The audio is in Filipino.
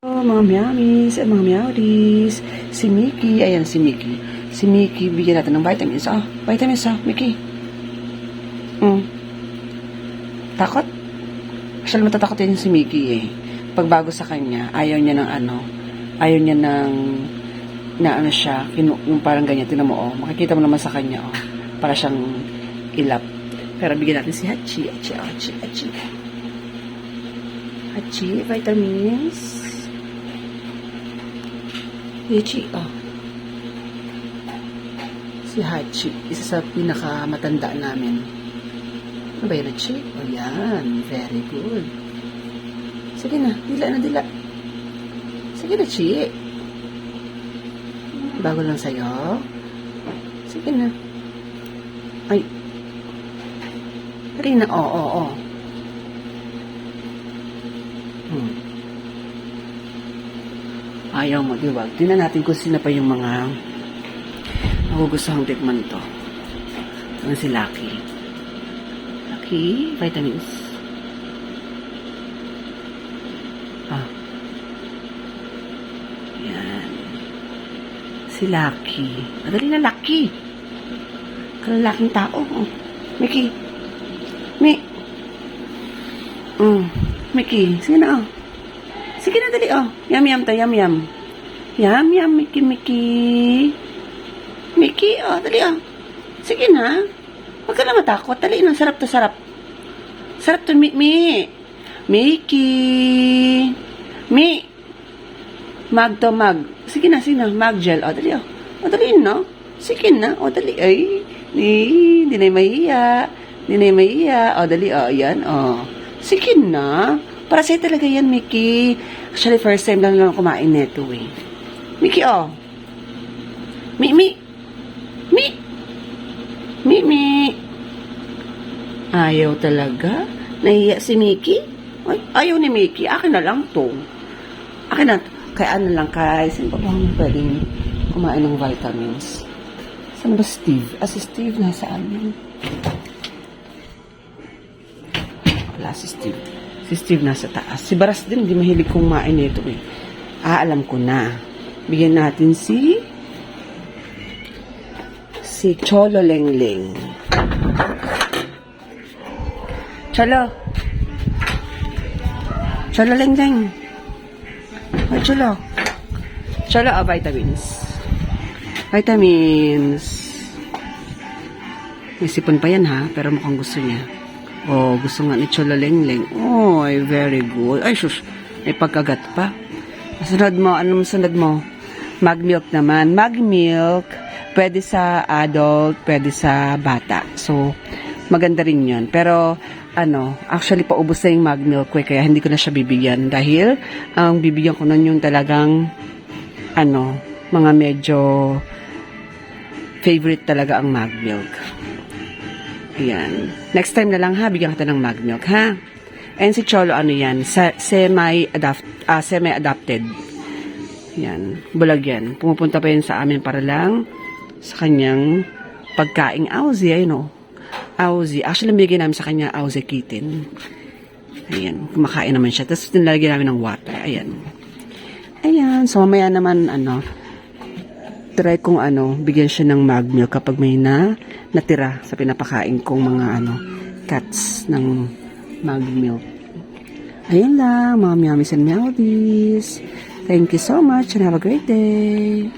Oh, mga miamis at mga miauris. Si Mickey, ayan si Mickey. Si Mickey, bigyan natin ng vitamins. Oh, vitamins oh, Mickey. Mm. Takot? Actually, matatakot din si Mickey eh. Pagbago sa kanya, ayaw niya ng ano, ayaw niya ng, na ano siya, kinu, yung parang ganyan, tinan mo oh, makikita mo naman sa kanya oh, para siyang ilap. Pero bigyan natin si Hachi, Hachi, Hachi, Hachi. Hachi, vitamins. Hachi, oh. Si Hachi, isa sa pinakamatanda namin. Ano ba yun, Hachi? O yan, very good. Sige na, dila na dila. Sige na, Chi. Bago lang sa'yo. Sige na. Ay. Rina, oo, oo, oo. Hmm. Ayaw mo, di ba? Tingnan natin kung sino pa yung mga magugustuhang tikman to. Ano si Lucky? Lucky, vitamins. Ah. Yan. Si Lucky. Madali na Lucky. Kalalaking tao. Oh. Mickey. Mi. Mm. Mickey. Sige na, oh. Sige na, dali, oh. Yum, yum to, yum, yum. Yum, yum, Mickey, Mickey. Mickey, oh, dali, oh. Sige na. Huwag ka na matakot. Dali na, sarap to, sarap. Sarap to, Mi, Mi. Mickey. Mi. Mag to, mag. Sige na, sige na. Mag gel. O, dali, o. O, dali, no? Sige na. O, dali. Ay, di, di na mahiya. Di na mahiya. O, dali, o. Yan, o. Sige na. Para sa'yo talaga yan, Mickey. Actually, first time lang lang kumain neto, eh. Mickey, o. Mi, mi. Mi. Mi, mi. Ayaw talaga. Nahiya si Mickey? Ay, ayaw ni Mickey. Akin na lang to. Akin na. Kay ano lang, kay sino ba pwedeng kumain ng vitamins? Saan ba Steve? Ah, si Steve nasaan yun? Wala si Steve. Si Steve nasa taas. Si Baras din, hindi mahilig kumain nito eh. Ah, alam ko na. Bigyan natin si si Cholo Lengleng. Cholo. Cholo Lengleng. Ay, Cholo. Cholo, ah, vitamins. Vitamins. May sipon pa yan ha, pero mukhang gusto niya. Oh, gusto nga ni Cholo Lengleng. Oh, ay, very good. Ay, sus, may pagkagat pa. Sunod mo, anong sunod mo? Mag-milk naman. Mag-milk, pwede sa adult, pwede sa bata. So, maganda rin yun. Pero, ano, actually, paubos na yung mag-milk ko, eh, kaya hindi ko na siya bibigyan. Dahil, ang bibigyan ko nun yung talagang, ano, mga medyo favorite talaga ang mag-milk. Ayan. Next time na lang ha, bigyan kita ng mag-milk, ha? And si Cholo, ano yan? Semi-adapt, ah, semi-adapted. Yan. Bulag yan. Pumupunta pa yun sa amin para lang sa kanyang pagkaing Aussie, ayun o. Aussie. Actually, bigyan namin sa kanya Aussie kitten. Ayan. Kumakain naman siya. Tapos nilalagyan namin ng water. Ayan. Ayan. So, mamaya naman, ano, try kong ano, bigyan siya ng mag milk kapag may na natira sa pinapakain kong mga ano, cats ng mag milk. Ayan lang, mga miamis and melodies. Thank you so much and have a great day.